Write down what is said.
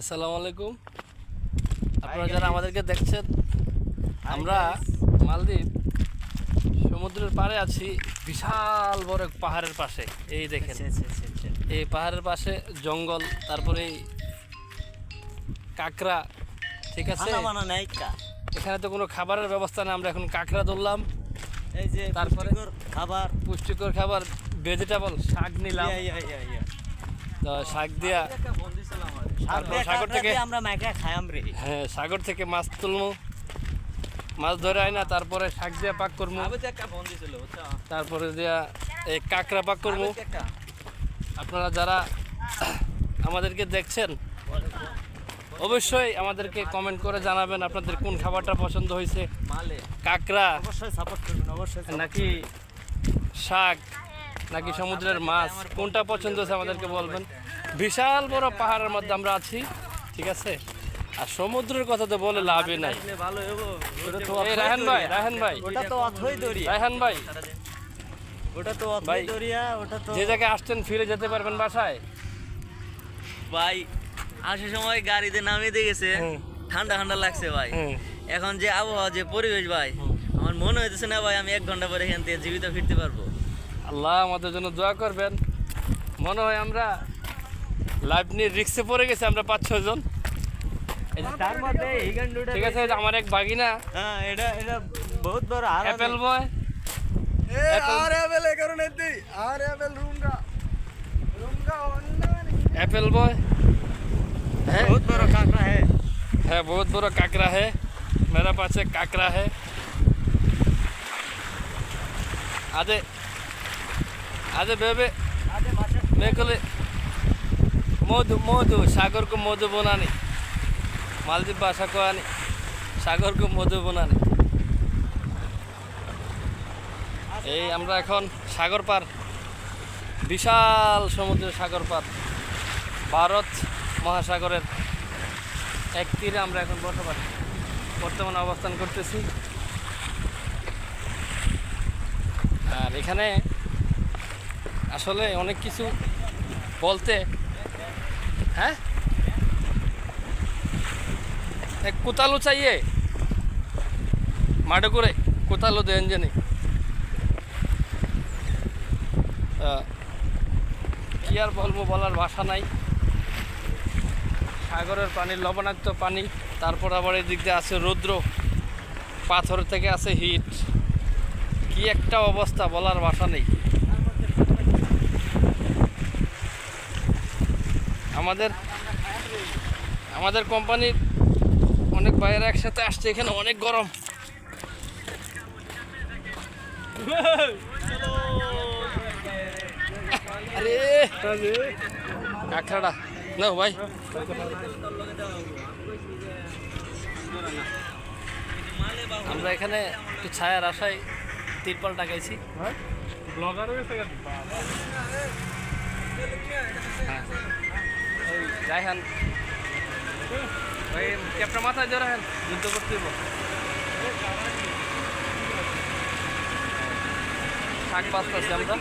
আসসালামু আলাইকুম। আপনারা যারা আমাদেরকে দেখছেন আমরা মালদ্বীপ সমুদ্রের পাড়ে আছি বিশাল বড় এক পাহাড়ের পাশে। এই দেখেন। এই পাহাড়ের পাশে জঙ্গল তারপরে কাঁকড়া ঠিক আছে? এখানে তো কোনো খাবারের ব্যবস্থা নেই আমরা এখন কাঁকড়া ধরলাম। এই যে তারপরে? খাবার। পুষ্টিকর খাবার ভেজিটেবল শাক নিলাম। শাক দিয়া তারপর সাগর থেকে- আমরা মাইকা হ্যাঁ সাগর থেকে মাছ তুলবো মাছ ধরে আয় না তারপরে শাক দিয়ে পাক করব তারপরে দিয়া এই কাঁকড়া পাক করব আপনারা যারা আমাদেরকে দেখছেন অবশ্যই আমাদেরকে কমেন্ট করে জানাবেন আপনাদের কোন খাবারটা পছন্দ হয়েছে। কাঁকড়া অবশ্যই সাপোর্ট করবেন অবশ্যই নাকি শাক নাকি সমুদ্রের মাছ কোনটা পছন্দ হয়েছে আমাদেরকে বলবেন। বিশাল বড় পাহাড়ের মধ্যে আমরা আছি ঠিক আছে? আর সমুদ্রের কথা তো বলে লাভই নাই। তো ভাই রায়হান ভাই। ওটা তো অথই দরিয়া রায়হান ভাই। ওটা তো অথই দরিয়া ওটা তো যে জায়গায় আসছেন ফিরে যেতে পারবেন বাসায়? ভাই আসার সময় গাড়িতে নামিয়ে দিয়ে গেছে। ঠান্ডা ঠান্ডা লাগছে ভাই। এখন যে আবহাওয়া যে পরিবেশ ভাই আমার মনে হইতেছে না ভাই আমি এক ঘণ্টা পরে এখান থেকে জীবিত ফিরতে পারব। আল্লাহ আমাদের জন্য দোয়া করবেন। মনে হয় আমরা লাইফ নিয়ে রিক্সে পড়ে গেছি আমরা পাঁচ ছয় জন এই যে তার মধ্যে হিগান ডুডা ঠিক আছে এই যে আমার এক বাগিনা হ্যাঁ এটা এটা বহুত বড় আর অ্যাপেল বয় एप्पल बॉय है বহুত বড় কাঁকড়া হ্যাঁ है बहुत बड़ा काकरा है मेरा पास एक काकरा है आधे आधे बेबे আদে মাছে मेरे को মধু মধু, সাগরকে মধু বোনানি। মালদ্বীপ ভাষা কোয়ানি সাগরকে মধু বোনানি। এই আমরা এখন সাগর পার, বিশাল সমুদ্র সাগর পার। ভারত মহাসাগরের এক তীরে আমরা এখন বসবাস বর্তমানে অবস্থান করতেছি। আর এখানে আসলে অনেক কিছু বলতে কোতালো চাইয়ে মাঠে করে কোতালো দেন জানি কি আর বলব বলার ভাষা নাই সাগরের পানি লবণাক্ত পানি তারপর আবার এদিক দিয়ে আছে রৌদ্র পাথর থেকে আছে হিট কি একটা অবস্থা বলার ভাষা নেই আমাদের আমাদের কোম্পানির অনেক বাইরে একসাথে আসছে এখানে অনেক গরম। আরে কাঁকড়াটা। না ভাই। আমরা এখানে একটু ছায়ার আশায় তিরপাল টাকাইছি হ্যাঁ। রায়হান ভাই ক্যাপটা মাথায় জোর রায়হান যুদ্ধ করতে শাক বাঁচতেছি আমরা।